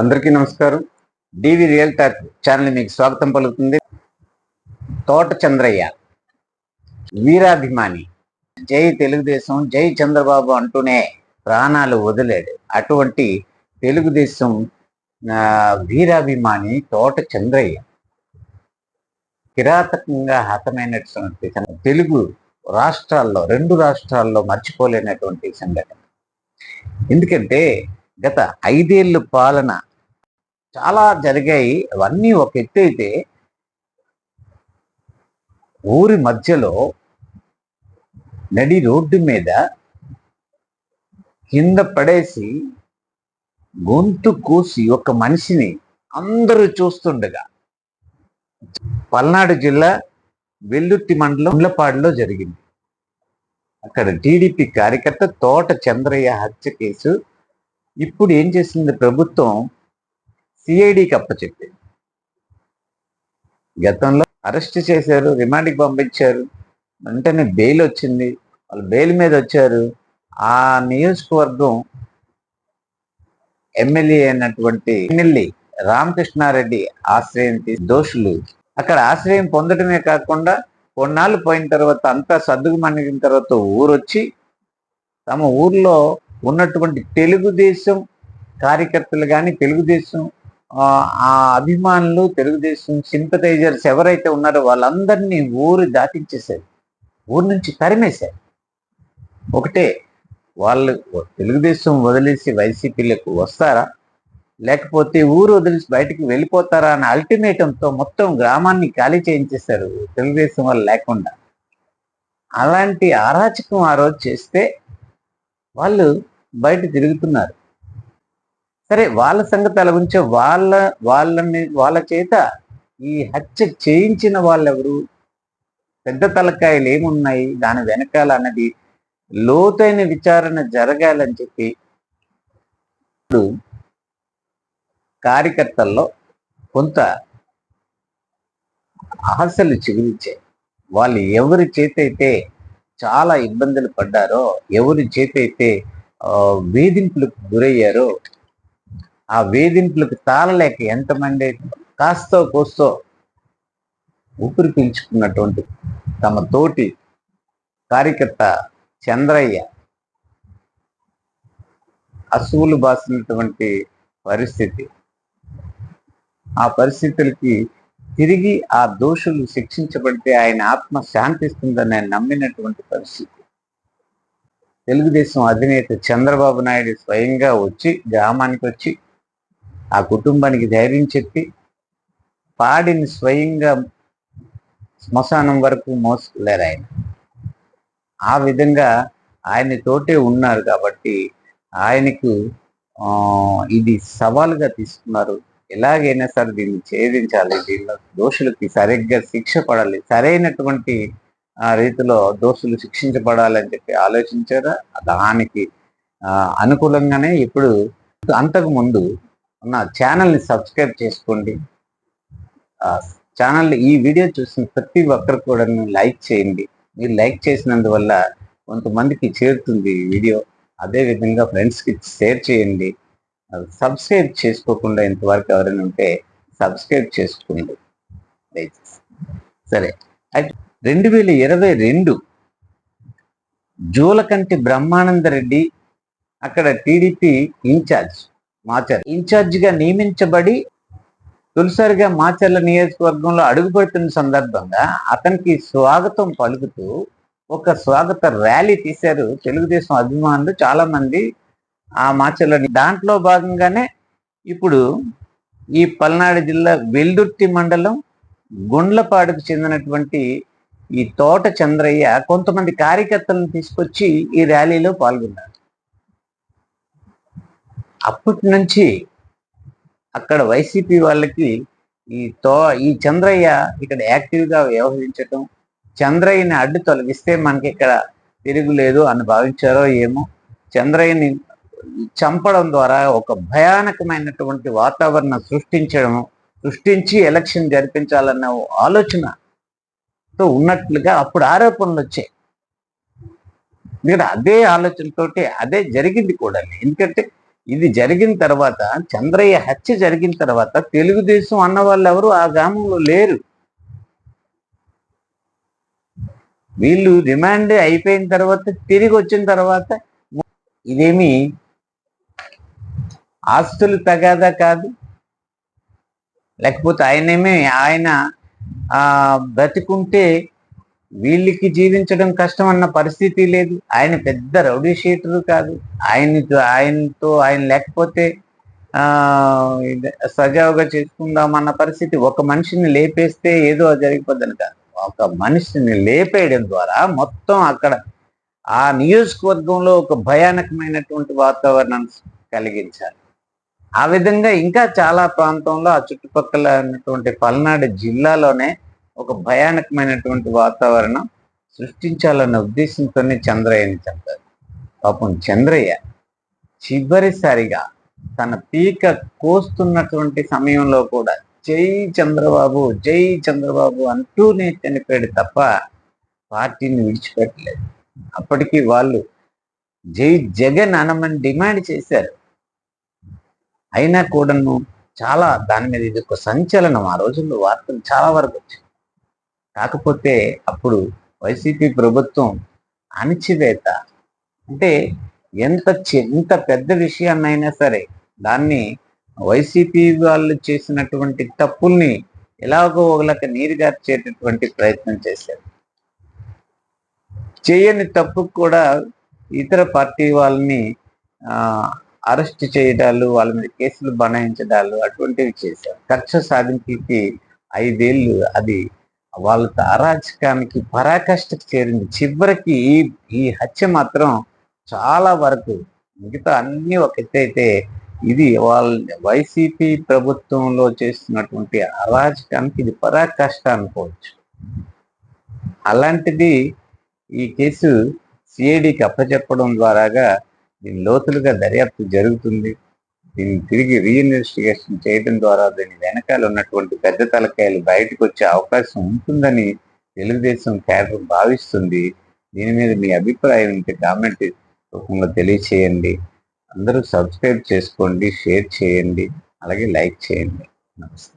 అందరికీ నమస్కారం. డివి real talk channel మీకు స్వాగతం పలుకుతుంది. తోట చంద్రయ్య వీరాభిమాని జై తెలుగుదేశం జై చంద్రబాబు అంటూనే ప్రాణాలు వదిలాడు. అటువంటి తెలుగుదేశం వీరాభిమాని తోట చంద్రయ్య కిరాతకంగా హతమైనటువంటి తెలుగు రాష్ట్రాల్లో రెండు రాష్ట్రాల్లో మర్చిపోలేనటువంటి సంఘటన. ఎందుకంటే గత ఐదేళ్ళు పాలన చాలా జరిగాయి. అవన్నీ ఒక ఎత్తు అయితే ఊరి మధ్యలో నడి రోడ్డు మీద కింద పడేసి గొంతు కూసి ఒక మనిషిని అందరూ చూస్తుండగా పల్నాడు జిల్లా వెల్లుర్తి మండలం ఉండ్లపాడులో జరిగింది. అక్కడ టీడీపీ కార్యకర్త తోట చంద్రయ్య హత్య కేసు ఇప్పుడు ఏం చేసింది ప్రభుత్వం? సిఐడికి అప్పచెప్పింది. గతంలో అరెస్ట్ చేశారు రిమాండ్కి పంపించారు వెంటనే బెయిల్ వచ్చింది. వాళ్ళు బెయిల్ మీద వచ్చారు. ఆ నియోజకవర్గం ఎమ్మెల్యే అయినటువంటి ఎమ్మెల్యే రామకృష్ణారెడ్డి ఆశ్రయం దోషులు. అక్కడ ఆశ్రయం పొందడమే కాకుండా కొన్నాళ్ళు పోయిన తర్వాత అంతా సర్దుకు మణిగిన తర్వాత ఊరొచ్చి తమ ఊర్లో ఉన్నటువంటి తెలుగుదేశం కార్యకర్తలు కానీ తెలుగుదేశం ఆ, అభిమానులు తెలుగుదేశం సింపటైజర్స్ ఎవరైతే ఉన్నారో వాళ్ళందరినీ ఊరు దాటించేశారు. ఊరు నుంచి తరిమేశారు. ఒకటే వాళ్ళు తెలుగుదేశం వదిలేసి వైసీపీలకు వస్తారా? లేకపోతే ఊరు వదిలేసి బయటికి వెళ్ళిపోతారా అనే అల్టిమేటంతో మొత్తం గ్రామాన్ని ఖాళీ చేయించేశారు తెలుగుదేశం వాళ్ళు లేకుండా. అలాంటి అరాచకం ఆ రోజు చేస్తే వాళ్ళు బయట తిరుగుతున్నారు. సరే వాళ్ళ సంగతి అలా ఉంచే వాళ్ళ వాళ్ళని వాళ్ళ చేత ఈ హత్య చేయించిన వాళ్ళెవరు? పెద్ద తలకాయలు ఏమున్నాయి? దాని వెనకాల అన్నది లోతైన విచారణ జరగాలని చెప్పి ఇప్పుడు కార్యకర్తల్లో కొంత ఆశలు చిగురించాయి. వాళ్ళు ఎవరి చేతైతే చాలా ఇబ్బందులు పడ్డారో ఎవరి చేతైతే వేధింపులకు గురయ్యారో ఆ వేధింపులకు తాళలేక ఎంతమంది కాస్తో కోస్తో ఊపిరి పీల్చుకున్నటువంటి తమ తోటి కార్యకర్త చంద్రయ్య అసువులు బాసినటువంటి పరిస్థితి. ఆ పరిస్థితులకి తిరిగి ఆ దోషులు శిక్షించబడితే ఆయన ఆత్మ శాంతిస్తుందని ఆయన నమ్మినటువంటి పరిస్థితి. తెలుగుదేశం అధినేత చంద్రబాబు నాయుడు స్వయంగా వచ్చి గ్రామానికి వచ్చి ఆ కుటుంబానికి ధైర్యం చెప్పి పాడిని స్వయంగా శ్మశానం వరకు మోసుకెళ్ళారు ఆయన. ఆ విధంగా ఆయన తోటే ఉన్నారు కాబట్టి ఆయనకు ఇది సవాలుగా తీసుకున్నారు. ఎలాగైనా సరే దీన్ని ఛేదించాలి దీనిలో దోషులకి సరిగ్గా శిక్ష పడాలి. సరైనటువంటి ఆ, రీతిలో దోషులు శిక్షించబడాలని చెప్పి ఆలోచించారా? దానికి అనుకూలంగానే ఇప్పుడు అంతకు ముందు నా ఛానల్ని సబ్స్క్రైబ్ చేసుకోండి. ఛానల్ ఈ వీడియో చూసిన ప్రతి ఒక్కరు కూడా లైక్ చేయండి. మీరు లైక్ చేసినందువల్ల కొంతమందికి చేరుతుంది ఈ వీడియో. అదే విధంగా ఫ్రెండ్స్కి షేర్ చేయండి. సబ్స్క్రైబ్ చేసుకోకుండా ఇంతవరకు ఎవరైనా ఉంటే సబ్స్క్రైబ్ చేసుకోండి. దయచేసి సరే. అయితే రెండు వేల ఇరవై రెండు జూలకంటి బ్రహ్మానంద రెడ్డి అక్కడ టీడీపీ ఇన్ఛార్జ్ మాచర్. ఇన్ఛార్జిగా నియమించబడి తొలిసారిగా మాచర్ల నియోజకవర్గంలో అడుగుపెడుతున్న సందర్భంగా అతనికి స్వాగతం పలుకుతూ ఒక స్వాగత ర్యాలీ తీశారు తెలుగుదేశం అభిమానులు చాలామంది. ఆ మాచర్ల దాంట్లో భాగంగానే ఇప్పుడు ఈ పల్నాడు జిల్లా వెల్దుర్తి మండలం గుండ్లపాడుకు చెందినటువంటి ఈ తోట చంద్రయ్య కొంతమంది కార్యకర్తలను తీసుకొచ్చి ఈ ర్యాలీలో పాల్గొన్నారు. అప్పటి నుంచి అక్కడ వైసీపీ వాళ్ళకి ఈ తో ఈ చంద్రయ్య ఇక్కడ యాక్టివ్గా వ్యవహరించటం చంద్రయ్యని అడ్డు తొలగిస్తే మనకి ఇక్కడ తిరుగులేదు అని భావించారో ఏమో చంద్రయ్యని చంపడం ద్వారా ఒక భయానకమైనటువంటి వాతావరణం సృష్టించడం సృష్టించి ఎలక్షన్ జరిపించాలన్న ఆలోచనతో ఉన్నట్లుగా అప్పుడు ఆరోపణలు వచ్చాయి. ఎందుకంటే అదే ఆలోచనతోటి అదే జరిగింది కూడా ఎందుకంటే ఇది జరిగిన తర్వాత చంద్రయ్య హత్య జరిగిన తర్వాత తెలుగుదేశం అన్న వాళ్ళు ఎవరు? ఆ గ్రామంలో లేరు. వీళ్ళు రిమాండ్ అయిపోయిన తర్వాత తిరిగి వచ్చిన తర్వాత ఇదేమి ఆస్తులు తగాదా కాదు. లేకపోతే ఆయనేమే ఆయన ఆ బ్రతికుంటే వీళ్ళకి జీవించడం కష్టం అన్న పరిస్థితి లేదు. ఆయన పెద్ద రౌడీ షీటరు కాదు. ఆయనతో ఆయనతో ఆయన లేకపోతే ఇది సజావుగా చేసుకుందాం అన్న పరిస్థితి ఒక మనిషిని లేపేస్తే ఏదో జరిగిపోద్దని కాదు. ఒక మనిషిని లేపేయడం ద్వారా మొత్తం అక్కడ ఆ నియోజకవర్గంలో ఒక భయానకమైనటువంటి వాతావరణం కలిగించాలి. ఆ విధంగా ఇంకా చాలా ప్రాంతంలో ఆ చుట్టుపక్కల ఉన్నటువంటి పల్నాడు జిల్లాలోనే ఒక భయానకమైనటువంటి వాతావరణం సృష్టించాలన్న ఉద్దేశంతోనే చంద్రయ్యని చంపారు. పాపం చంద్రయ్య చివరిసారిగా తన పీక కోస్తున్నటువంటి సమయంలో కూడా జై చంద్రబాబు జై చంద్రబాబు అంటూనే చనిపోయాడు తప్ప పార్టీని విడిచిపెట్టలేదు. అప్పటికి వాళ్ళు జై జగన్ అనమని డిమాండ్ చేశారు. అయినా కూడాను చాలా దాని మీద ఇది ఒక సంచలనం. ఆ రోజుల్లో వార్తలు చాలా వరకు వచ్చాయి. కాకపోతే అప్పుడు వైసీపీ ప్రభుత్వం అణిచివేత. అంటే ఎంత ఎంత పెద్ద విషయాన్నైనా సరే దాన్ని వైసీపీ వాళ్ళు చేసినటువంటి తప్పుల్ని ఎలాగో ఒకలక నీరుగార్చేటటువంటి ప్రయత్నం చేశారు. చేయని తప్పు కూడా ఇతర పార్టీ వాళ్ళని అరెస్ట్ చేయడాలు వాళ్ళ మీద కేసులు బనాయించడాలు అటువంటివి చేశారు. కక్ష సాధింపుకి ఐదేళ్ళు అది వాళ్ళ అరాచకానికి పరాకష్టకు చేరింది. చివరికి ఈ ఈ హత్య మాత్రం చాలా వరకు మిగతా అన్ని ఒక అయితే ఇది వాళ్ళ వైసీపీ ప్రభుత్వంలో చేస్తున్నటువంటి అరాచకానికి ఇది పరాకష్ట అనుకోవచ్చు. అలాంటిది ఈ కేసు సిఐడికి అప్పచెప్పడం ద్వారాగా దీని లోతులుగా దర్యాప్తు జరుగుతుంది. దీన్ని తిరిగి రీఇన్వెస్టిగేషన్ చేయడం ద్వారా దీని వెనకాల ఉన్నటువంటి పెద్ద తలకాయలు బయటకు వచ్చే అవకాశం ఉంటుందని తెలుగుదేశం క్యాడర్ భావిస్తుంది. దీని మీద మీ అభిప్రాయం ఉంటే కామెంట్ రూపంలో తెలియచేయండి. అందరూ సబ్స్క్రైబ్ చేసుకోండి షేర్ చేయండి అలాగే లైక్ చేయండి. నమస్తే.